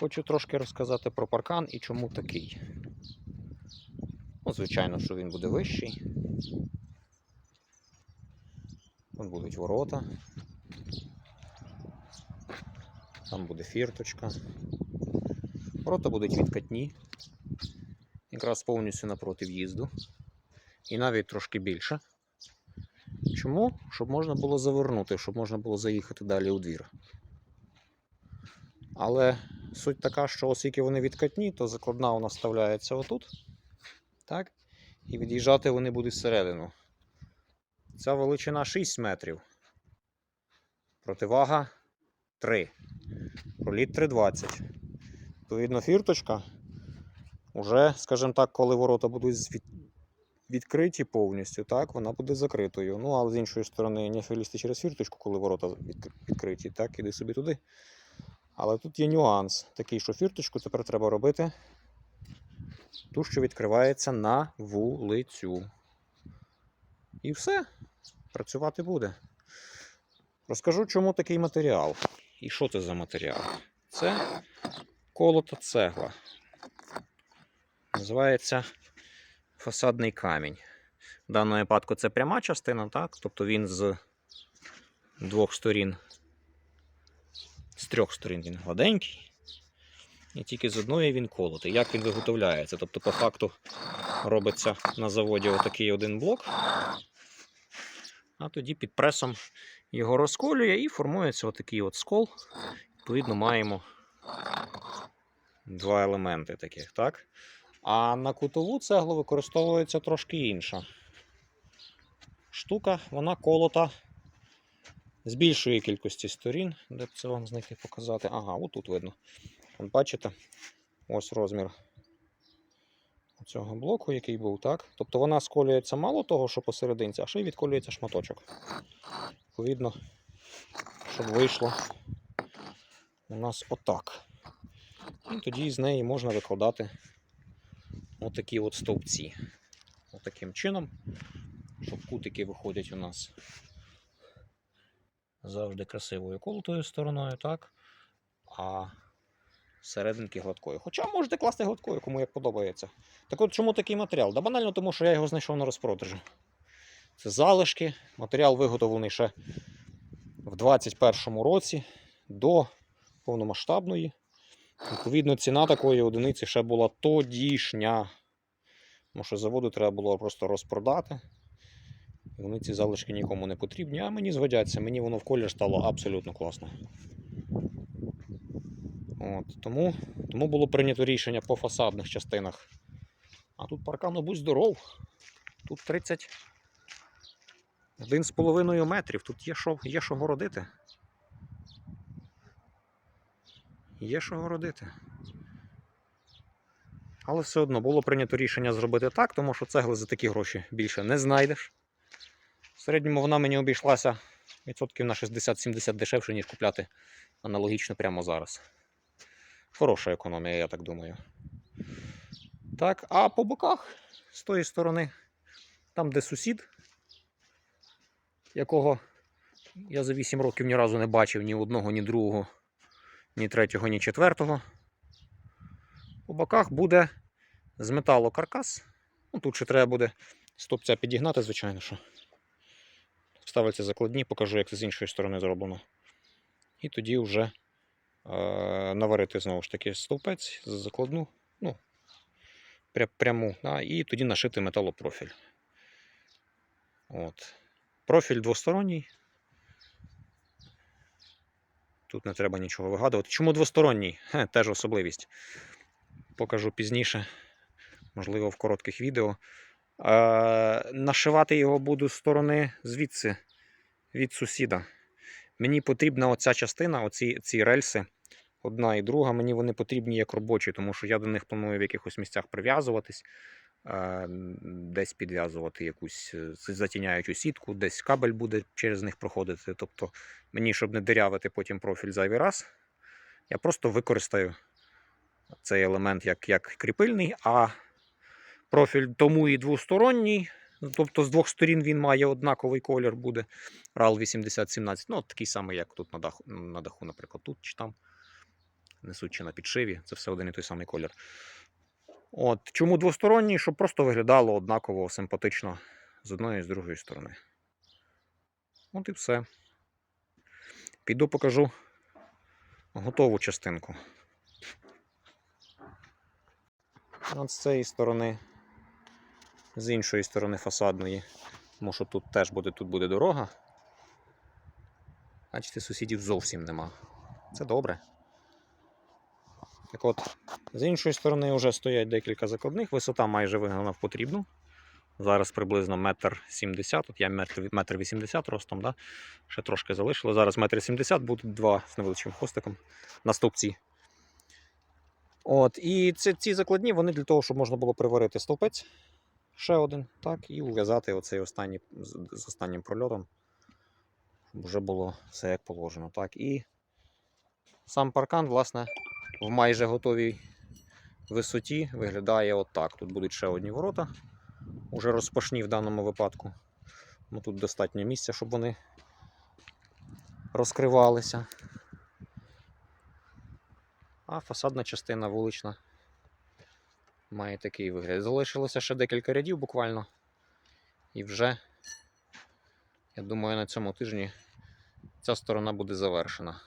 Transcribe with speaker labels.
Speaker 1: Хочу трошки розказати про паркан і чому такий. Ну, звичайно, що він буде вищий. Тут будуть ворота. Там буде фірточка. Ворота будуть відкатні. Якраз повністю напроти в'їзду. І навіть трошки більше. Чому? Щоб можна було завернути, щоб можна було заїхати далі у двір. Але суть така, що оскільки вони відкатні, то закладна нас вставляється отут. Так? І від'їжджати вони будуть всередину. Ця величина 6 метрів. Противага 3. Проліт 3,20. Відповідно, фірточка. Уже, скажімо так, коли ворота будуть звід- відкриті повністю, так, вона буде закритою. Ну, але з іншої сторони, не філісти через фірточку, коли ворота відкр- відкриті, так, іди собі туди. Але тут є нюанс такий, що фірточку тепер треба робити ту, що відкривається на вулицю. І все, працювати буде. Розкажу, чому такий матеріал. І що це за матеріал? Це колота цегла. Називається фасадний камінь. В даному випадку це пряма частина, так? Тобто він з двох сторін, трьох сторін він гладенький. І тільки з одної він колотий. Як він виготовляється? Тобто, по факту робиться на заводі отакий один блок, а тоді під пресом його розколює і формується отакий от скол. Відповідно, маємо два елементи таких, так? А на кутову цеглу використовується трошки інша штука, вона колота з більшої кількості сторін. Де б це вам знайти показати? Ага, отут видно. От бачите, ось розмір цього блоку, який був, так? Тобто вона сколюється мало того, що посерединці, а ще й відколюється шматочок. Відповідно, щоб вийшло у нас отак. І тоді з неї можна викладати отакі от стовпці. Отаким чином, щоб кутики виходять у нас завжди красивою колотою стороною, так? А серединки гладкою. Хоча можете класти гладкою, кому як подобається. Так от чому такий матеріал? Да банально тому, що я його знайшов на розпродажі. Це залишки. Матеріал виготовлений ще в 2021 році до повномасштабної. Відповідно, ціна такої одиниці ще була тодішня. Тому що заводу треба було просто розпродати. Вони ці залишки нікому не потрібні, а мені згодяться. Мені воно в колір стало абсолютно класно. От, тому, тому було прийнято рішення по фасадних частинах. А тут паркан, ну будь здоров. Тут 30. Один з половиною метрів. Тут є що, є що городити. Є що городити. Але все одно було прийнято рішення зробити так, тому що цегли за такі гроші більше не знайдеш. В середньому вона мені обійшлася відсотків на 60-70 дешевше, ніж купляти аналогічно прямо зараз. Хороша економія, я так думаю. Так, а по боках, з тої сторони, там, де сусід, якого я за 8 років ні разу не бачив ні одного, ні другого, ні третього, ні четвертого. По боках буде з металу каркас. Ну, тут ще треба буде стопця підігнати, звичайно. що. Ставляться закладні, покажу, як це з іншої сторони зроблено. І тоді вже е, наварити знову ж таки стовпець закладну, ну, пря- пряму, да, і тоді нашити металопрофіль. От. Профіль двосторонній. Тут не треба нічого вигадувати. Чому двосторонній? Хе, теж особливість. Покажу пізніше, можливо, в коротких відео. Е, нашивати його буду з сторони звідси, від сусіда. Мені потрібна оця частина, оці ці рельси, одна і друга. Мені вони потрібні як робочі, тому що я до них планую в якихось місцях прив'язуватись, е, десь підв'язувати якусь е, затіняючу сітку, десь кабель буде через них проходити. Тобто мені, щоб не дирявити потім профіль зайвий раз, я просто використаю цей елемент як, як кріпильний, а профіль тому і двосторонній. Тобто з двох сторін він має однаковий колір буде. RAL 8017. Ну, от такий самий, як тут на даху, на даху, наприклад, тут чи там. несуть чи на підшиві, це все один і той самий колір. От, чому двосторонній? Щоб просто виглядало однаково симпатично з одної і з другої сторони. От і все. Піду покажу готову частинку. От з цієї сторони, з іншої сторони фасадної, тому що тут теж буде, тут буде дорога. Бачите, сусідів зовсім нема. Це добре. Так от, з іншої сторони вже стоять декілька закладних, висота майже вигнана в потрібну. Зараз приблизно метр сімдесят, от я метр, метр вісімдесят ростом, да? ще трошки залишило. Зараз метр сімдесят, будуть два з невеличким хвостиком на стовпці. От, і ці, ці закладні вони для того, щоб можна було приварити стовпець ще один, так, і ув'язати оцей останній з, останнім прольотом, щоб вже було все як положено. Так, і сам паркан, власне, в майже готовій висоті виглядає отак. Тут будуть ще одні ворота, уже розпашні в даному випадку. Ну, тут достатньо місця, щоб вони розкривалися. А фасадна частина вулична має такий вигляд. Залишилося ще декілька рядів буквально. І вже, я думаю, на цьому тижні ця сторона буде завершена.